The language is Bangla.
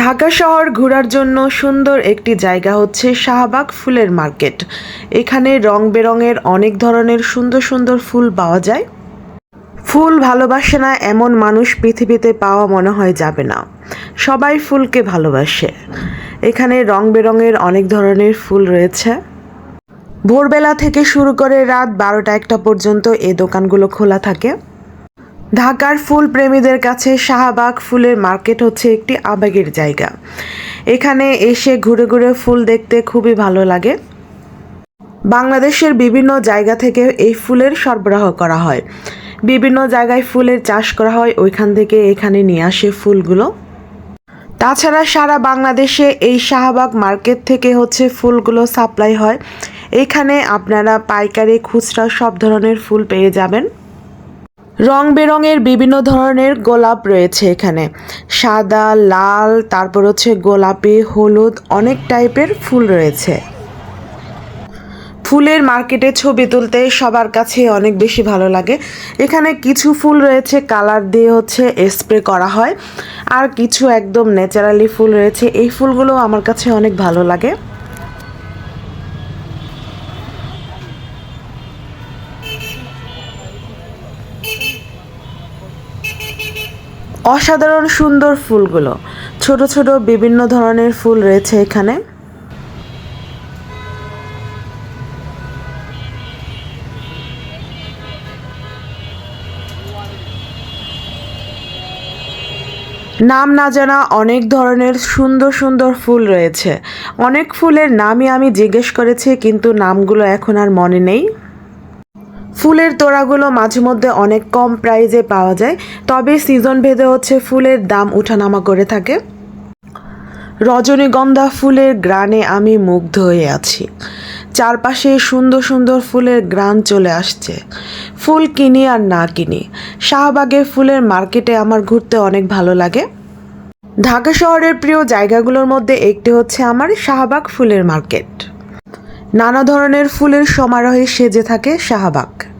ঢাকা শহর ঘোরার জন্য সুন্দর একটি জায়গা হচ্ছে শাহবাগ ফুলের মার্কেট। এখানে রং বেরঙের অনেক ধরনের সুন্দর সুন্দর ফুল পাওয়া যায়। ফুল ভালোবাসে না এমন মানুষ পৃথিবীতে পাওয়া মনে হয় যাবে না। সবাই ফুলকে ভালোবাসে। এখানে রং বেরঙের অনেক ধরনের ফুল রয়েছে। ভোরবেলা থেকে শুরু করে রাত বারোটা একটা পর্যন্ত এই দোকানগুলো খোলা থাকে। ঢাকার ফুল প্রেমীদের কাছে শাহবাগ ফুলের মার্কেট হচ্ছে একটি আবেগের জায়গা। এখানে এসে ঘুরে ঘুরে ফুল দেখতে খুবই ভালো লাগে। বাংলাদেশের বিভিন্ন জায়গা থেকে এই ফুলের সরবরাহ করা হয়। বিভিন্ন জায়গায় ফুলের চাষ করা হয়, ওইখান থেকে এখানে নিয়ে আসে ফুলগুলো। তাছাড়া সারা বাংলাদেশে এই শাহবাগ মার্কেট থেকে হচ্ছে ফুলগুলো সাপ্লাই হয়। এখানে আপনারা পাইকারি, খুচরা সব ধরনের ফুল পেয়ে যাবেন। রং বেরঙের বিভিন্ন ধরনের গোলাপ রয়েছে এখানে। সাদা, লাল, তারপর হচ্ছে গোলাপি, হলুদ অনেক টাইপের ফুল রয়েছে। ফুলের মার্কেটে ছবি তুলতে সবার কাছে অনেক বেশি ভালো লাগে। এখানে কিছু ফুল রয়েছে, কালার দিয়ে হচ্ছে স্প্রে করা হয়। আর কিছু একদম ন্যাচারালি ফুল রয়েছে। এই ফুলগুলো আমার কাছে অনেক ভালো লাগে। অসাধারণ সুন্দর ফুলগুলো। ছোট ছোট বিভিন্ন ধরনের ফুল রয়েছে এখানে। নাম না জানা অনেক ধরনের সুন্দর সুন্দর ফুল রয়েছে। অনেক ফুলের নামই আমি জিজ্ঞেস করেছি, কিন্তু নামগুলো এখন আর মনে নেই। ফুলের তোড়াগুলো মাঝে মধ্যে অনেক কম প্রাইজে পাওয়া যায়, তবে সিজন ভেদে হচ্ছে ফুলের দাম উঠানামা করে থাকে। রজনীগন্ধা ফুলের গ্রানে আমি মুগ্ধ হয়ে আছি। চারপাশে সুন্দর সুন্দর ফুলের গ্রান চলে আসছে। ফুল কিনি আর না কিনি, শাহবাগে ফুলের মার্কেটে আমার ঘুরতে অনেক ভালো লাগে। ঢাকা শহরের প্রিয় জায়গাগুলোর মধ্যে একটি হচ্ছে আমার শাহবাগ ফুলের মার্কেট। নানা ধরনের ফুলের সমারোহে সেজে থাকে শাহবাগ।